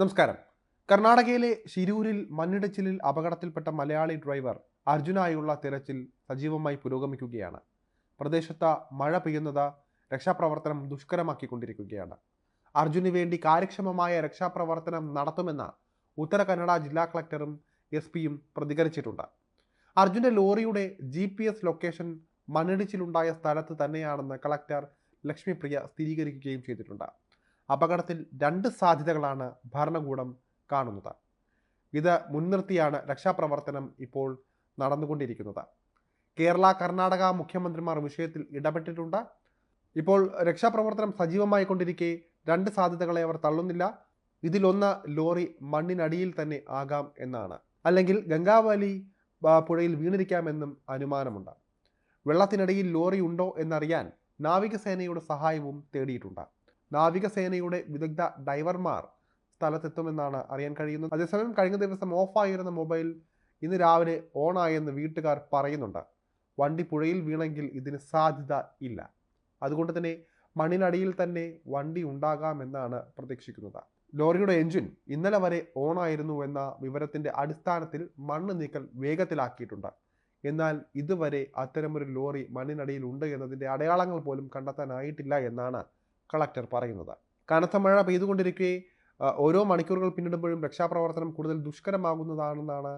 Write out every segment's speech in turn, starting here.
നമസ്കാരം. കർണാടകയിലെ ശിരൂരിൽ മണ്ണിടിച്ചിലിൽ അപകടത്തിൽപ്പെട്ട മലയാളി ഡ്രൈവർ അർജുനായുള്ള തിരച്ചിൽ സജീവമായി പുരോഗമിക്കുകയാണ്. പ്രദേശത്ത് മഴ പെയ്യുന്നത് രക്ഷാപ്രവർത്തനം ദുഷ്കരമാക്കിക്കൊണ്ടിരിക്കുകയാണ്. അർജുന് വേണ്ടി കാര്യക്ഷമമായ രക്ഷാപ്രവർത്തനം നടത്തുമെന്ന് ഉത്തര കന്നഡ ജില്ലാ കളക്ടറും എസ് പിയും പ്രതികരിച്ചിട്ടുണ്ട്. അർജുന്റെ ലോറിയുടെ ജി പി എസ് ലൊക്കേഷൻ മണ്ണിടിച്ചിലുണ്ടായ സ്ഥലത്ത് തന്നെയാണെന്ന് കളക്ടർ ലക്ഷ്മിപ്രിയ സ്ഥിരീകരിക്കുകയും ചെയ്തിട്ടുണ്ട്. അപകടത്തിൽ രണ്ട് സാധ്യതകളാണ് ഭരണകൂടം കാണുന്നത്. ഇത് മുൻനിർത്തിയാണ് രക്ഷാപ്രവർത്തനം ഇപ്പോൾ നടന്നുകൊണ്ടിരിക്കുന്നത്. കേരള കർണാടക മുഖ്യമന്ത്രിമാർ വിഷയത്തിൽ ഇടപെട്ടിട്ടുണ്ട്. ഇപ്പോൾ രക്ഷാപ്രവർത്തനം സജീവമായി കൊണ്ടിരിക്കെ രണ്ട് സാധ്യതകളെ അവർ തള്ളുന്നില്ല. ഇതിലൊന്ന് ലോറി മണ്ണിനടിയിൽ തന്നെ ആകാം എന്നാണ്. അല്ലെങ്കിൽ ഗംഗാവാലി പുഴയിൽ വീണിരിക്കാമെന്നും അനുമാനമുണ്ട്. വെള്ളത്തിനടിയിൽ ലോറി ഉണ്ടോ എന്നറിയാൻ നാവികസേനയുടെ സഹായവും തേടിയിട്ടുണ്ട്. നാവികസേനയുടെ വിദഗ്ധ ഡൈവർമാർ സ്ഥലത്തെത്തുമെന്നാണ് അറിയാൻ കഴിയുന്നത്. അതേസമയം കഴിഞ്ഞ ദിവസം ഓഫായിരുന്ന മൊബൈൽ ഇന്ന് രാവിലെ ഓണായെന്ന് വീട്ടുകാർ പറയുന്നുണ്ട്. വണ്ടി പുഴയിൽ വീണെങ്കിൽ ഇതിന് സാധ്യത ഇല്ല. അതുകൊണ്ട് തന്നെ മണ്ണിനടിയിൽ തന്നെ വണ്ടി ഉണ്ടാകാമെന്നാണ് പ്രതീക്ഷിക്കുന്നത്. ലോറിയുടെ എഞ്ചിൻ ഇന്നലെ വരെ ഓണായിരുന്നു എന്ന വിവരത്തിന്റെ അടിസ്ഥാനത്തിൽ മണ്ണ് നീക്കൽ വേഗത്തിലാക്കിയിട്ടുണ്ട്. എന്നാൽ ഇതുവരെ അത്തരമൊരു ലോറി മണ്ണിനടിയിൽ ഉണ്ട് എന്നതിന്റെ അടയാളങ്ങൾ പോലും കണ്ടെത്താനായിട്ടില്ല എന്നാണ് കളക്ടർ പറയുന്നത്. കനത്ത മഴ പെയ്തുകൊണ്ടിരിക്കെ ഓരോ മണിക്കൂറുകൾ പിന്നിടുമ്പോഴും രക്ഷാപ്രവർത്തനം കൂടുതൽ ദുഷ്കരമാകുന്നതാണെന്നാണ്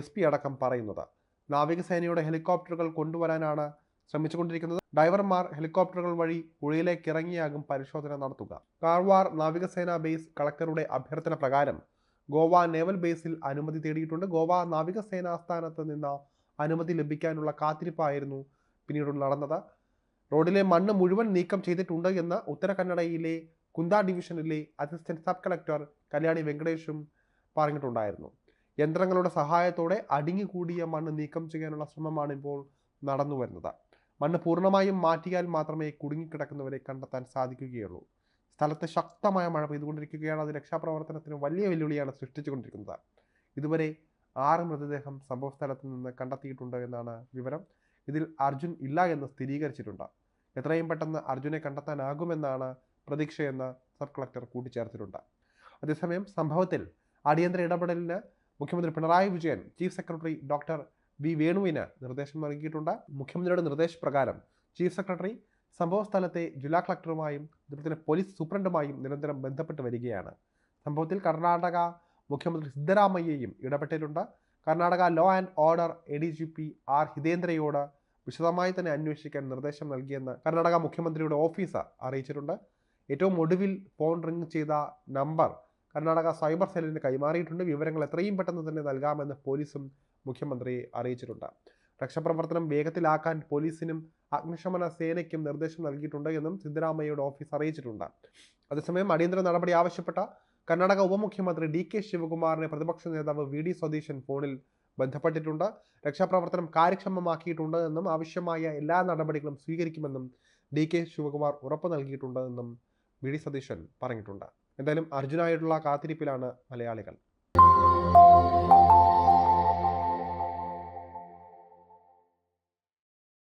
എസ് പി അടക്കം പറയുന്നത്. നാവികസേനയുടെ ഹെലികോപ്റ്ററുകൾ കൊണ്ടുവരാനാണ് ശ്രമിച്ചുകൊണ്ടിരിക്കുന്നത്. ഡ്രൈവർമാർ ഹെലികോപ്റ്ററുകൾ വഴി പുഴയിലേക്ക് ഇറങ്ങിയാകും പരിശോധന നടത്തുക. കാർവാർ നാവികസേന ബേസ് കളക്ടറുടെ അഭ്യർത്ഥന പ്രകാരം ഗോവ നേവൽ ബേസിൽ അനുമതി തേടിയിട്ടുണ്ട്. ഗോവ നാവികസേനാസ്ഥാനത്ത് നിന്ന് അനുമതി ലഭിക്കാനുള്ള കാത്തിരിപ്പായിരുന്നു പിന്നീട് നടന്നത്. റോഡിലെ മണ്ണ് മുഴുവൻ നീക്കം ചെയ്തിട്ടുണ്ട് എന്ന് ഉത്തര കന്നഡയിലെ കുന്ത ഡിവിഷനിലെ അസിസ്റ്റന്റ് സബ് കളക്ടർ കല്യാണി വെങ്കടേഷും പറഞ്ഞിട്ടുണ്ടായിരുന്നു. യന്ത്രങ്ങളുടെ സഹായത്തോടെ അടുങ്ങിക്കൂടിയ മണ്ണ് നീക്കം ചെയ്യാനുള്ള ശ്രമമാണ് ഇപ്പോൾ നടന്നു വരുന്നത്. മണ്ണ് പൂർണമായും മാറ്റിയാൽ മാത്രമേ കുടുങ്ങിക്കിടക്കുന്നവരെ കണ്ടെത്താൻ സാധിക്കുകയുള്ളൂ. സ്ഥലത്ത് ശക്തമായ മഴ പെയ്തുകൊണ്ടിരിക്കുകയാണ്. അത് രക്ഷാപ്രവർത്തനത്തിന് വലിയ വെല്ലുവിളിയാണ് സൃഷ്ടിച്ചുകൊണ്ടിരിക്കുന്നത്. ഇതുവരെ ആറ് മൃതദേഹം സംഭവസ്ഥലത്ത് നിന്ന് കണ്ടെത്തിയിട്ടുണ്ട് എന്നാണ് വിവരം. ഇതിൽ അർജുൻ ഇല്ല എന്ന് സ്ഥിരീകരിച്ചിട്ടുണ്ട്. എത്രയും പെട്ടെന്ന് അർജുനെ കണ്ടെത്താനാകുമെന്നാണ് പ്രതീക്ഷയെന്ന് സബ് കളക്ടർ കൂട്ടിച്ചേർത്തിട്ടുണ്ട്. അതേസമയം സംഭവത്തിൽ അടിയന്തര ഇടപെടലിന് മുഖ്യമന്ത്രി Pinarayi Vijayan chief secretary doctor V വേണുവിന് നിർദ്ദേശം നൽകിയിട്ടുണ്ട്. മുഖ്യമന്ത്രിയുടെ നിർദ്ദേശപ്രകാരം ചീഫ് സെക്രട്ടറി സംഭവ സ്ഥലത്തെ ജില്ലാ കളക്ടറുമായും അതുപോലെ പോലീസ് സൂപ്രണ്ടുമായും നിരന്തരം ബന്ധപ്പെട്ട് വരികയാണ്. സംഭവത്തിൽ കർണാടക മുഖ്യമന്ത്രി സിദ്ധരാമയ്യയും ഇടപെട്ടിട്ടുണ്ട്. Karnataka law and order A D G P R ഹിതേന്ദ്രയോട് വിശദമായി തന്നെ അന്വേഷിക്കാൻ നിർദ്ദേശം നൽകിയെന്ന് കർണാടക മുഖ്യമന്ത്രിയുടെ ഓഫീസ് അറിയിച്ചിട്ടുണ്ട്. ഏറ്റവും ഒടുവിൽ ഫോൺ റിംഗ് ചെയ്ത നമ്പർ കർണാടക സൈബർ സെല്ലിന് കൈമാറിയിട്ടുണ്ട്. വിവരങ്ങൾ എത്രയും പെട്ടെന്ന് തന്നെ നൽകാമെന്ന് പോലീസും മുഖ്യമന്ത്രിയെ അറിയിച്ചിട്ടുണ്ട്. രക്ഷാപ്രവർത്തനം വേഗത്തിലാക്കാൻ പോലീസിനും അഗ്നിശമന സേനയ്ക്കും നിർദ്ദേശം നൽകിയിട്ടുണ്ട് എന്നും സിദ്ധരാമയ്യയുടെ ഓഫീസ് അറിയിച്ചിട്ടുണ്ട്. അതേസമയം അടിയന്തര നടപടി ആവശ്യപ്പെട്ട കർണാടക ഉപമുഖ്യമന്ത്രി ഡി കെ ശിവകുമാറിനെ പ്രതിപക്ഷ നേതാവ് വി ഡി സതീശൻ ഫോണിൽ ബന്ധപ്പെട്ടിട്ടുണ്ട്. രക്ഷാപ്രവർത്തനം കാര്യക്ഷമമാക്കിയിട്ടുണ്ട് എന്നും ആവശ്യമായ എല്ലാ നടപടികളും സ്വീകരിക്കുമെന്നും ഡി കെ ശിവകുമാർ ഉറപ്പ് നൽകിയിട്ടുണ്ട് എന്നും വി ഡി സതീശൻ പറഞ്ഞിട്ടുണ്ട്. എന്തായാലും അർജുനായിട്ടുള്ള കാത്തിരിപ്പിലാണ് മലയാളികൾ.